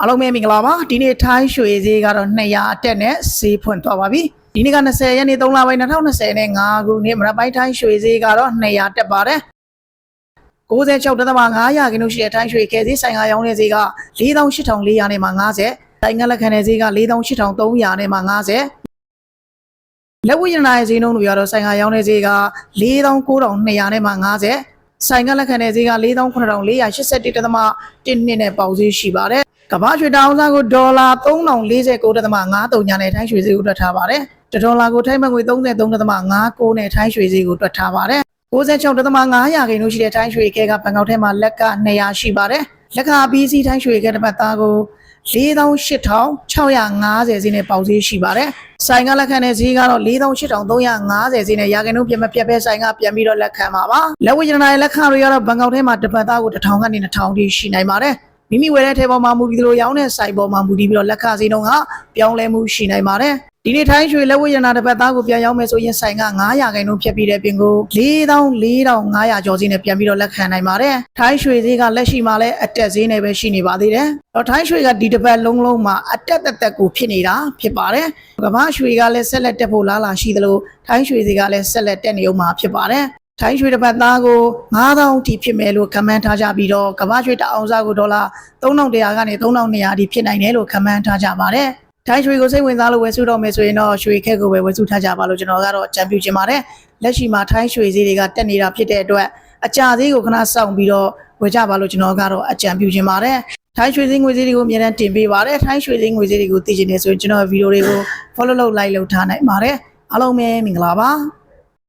အားလုံးပဲမင်္ဂလာပါဒီနေ့ထိုင်းရွှေဈေးကတော့200အတက်နဲ့ဈေးဖွင့်သွားပါပြီဒီနေ့က20ရက်နေ့3လပိုင်း2020နဲ့5ခုနှစ်မနက်ပိုင်းထိုင်းရွှေဈေးကတော့200တက်ပါတယ်96.5ရာခိုင်နှုန်းရှိတဲ့ထိုင်းရွှေကဲဈေးဆိုင်ကရောင်းတဲ့ဈေးက48,400နဲ့မှ50တိုင်ငက်လက်ခံတဲ့ဈေးက48,300နဲ့မှ50လက်ဝိရဏရဲ့ဈေးနှုန်းတွေကတော့ဆိုင်ကရောင်းတဲ့ဈေးက49,200နဲ့မှ50ဆိုင်ကလက်ခံတဲ့ဈေးက49,481.1နှစ်နဲ့ပေါက်ဈေးရှိပါတယ် ကမ္ဘာရွှေတောင်းစားကိုဒေါ်လာ3049.53ညာနဲ့ထိုင်းရွှေဈေးကိုတွက်ထားပါတယ်တစ်ဒေါ်လာကိုထိုင်းဘတ်ငွေ33.59နဲ့ထိုင်းရွှေဈေးကိုတွက်ထားပါတယ်96.5ရာခိုင်နှုန်းရှိတဲ့ထိုင်းရွှေကဲကဘန်ကောက်ထဲမှာလက်က200ရှိပါတယ်လက်ကဘီစီထိုင်းရွှေကဲတစ်ပတ်သားကို48,650ဈေးနဲ့ပေါက်ဈေးရှိပါတယ်။ဆိုင်ကလက်ခံတဲ့ဈေးကတော့48,350ဈေးနဲ့ရာခိုင်နှုန်းပြတ်မပြတ်ပဲဆိုင်ကပြန်ပြီးတော့လက်ခံပါပါ။လက်ဝိရဏရဲ့လက်ခံတွေကတော့ဘန်ကောက်ထဲမှာတစ်ပတ်သားကို1000ကနေ2000ထိရှိနိုင်ပါတယ်။ မိမိဝယ်တဲ့ထဲပေါ်မှာမူပြီးလို့ရောင်းတဲ့ဆိုင်ပေါ်မှာမူတည်ပြီးတော့လက်ခဈေးနှုန်းကပြောင်းလဲမှုရှိနိုင်ပါတယ်။ဒီနေ့ထိုင်းရွှေလက်ဝိရဏတစ်ပတ်သားကိုပြန်ရောင်းမယ်ဆိုရင်ဆိုင်က900ခိုင်နှုန်းဖြတ်ပြီးတဲ့ပြင်ကို44,500ကျော်စီနဲ့ပြန်ပြီးတော့လက်ခံနိုင်ပါတယ်။ထိုင်းရွှေဈေးကလက်ရှိမှာလည်းအတက်ဈေးနဲ့ပဲရှိနေပါသေးတယ်။တော့ထိုင်းရွှေကဒီတစ်ပတ်လုံးလုံးမှာအတက်တက်တက်ကိုဖြစ်နေတာဖြစ်ပါတယ်။ကမ္ဘာရွှေကလည်းဆက်လက်တက်ဖို့လားလာရှိသလိုထိုင်းရွှေဈေးကလည်းဆက်လက်တက်နေအောင်မှာဖြစ်ပါတယ်။ ထိုင်းရွှေတစ်ပတ်သားကို9000ထိဖြစ်မယ်လို့ခန့်မှန်းထားကြပြီးတော့ကမ္ဘာရွှေတအောင်စားကိုဒေါ်လာ3100ကနေ3200ထိဖြစ်နိုင်တယ်လို့ခန့်မှန်းထားကြပါတယ်။ထိုင်းရွှေကိုစိတ်ဝင်စားလို့ဝယ်စုတော့မယ်ဆိုရင်တော့ရွှေခက်ကိုပဲဝယ်စုထားကြပါလို့ကျွန်တော်ကတော့အကြံပြုချင်ပါတယ်။လက်ရှိမှာထိုင်းရွှေဈေးတွေကတက်နေတာဖြစ်တဲ့အတွက်အကြဈေးကိုခဏစောင့်ပြီးတော့ဝယ်ကြပါလို့ကျွန်တော်ကတော့အကြံပြုချင်ပါတယ်။ထိုင်းရွှေဈေးငွေဈေးတွေကိုအများအားတင်ပေးပါတယ်။ထိုင်းရွှေဈေးငွေဈေးတွေကိုသိချင်နေဆိုရင်ကျွန်တော်ဗီဒီယိုတွေကို follow လုပ် like လုပ်ထားနိုင်ပါတယ်။အားလုံးပဲမင်္ဂလာပါ။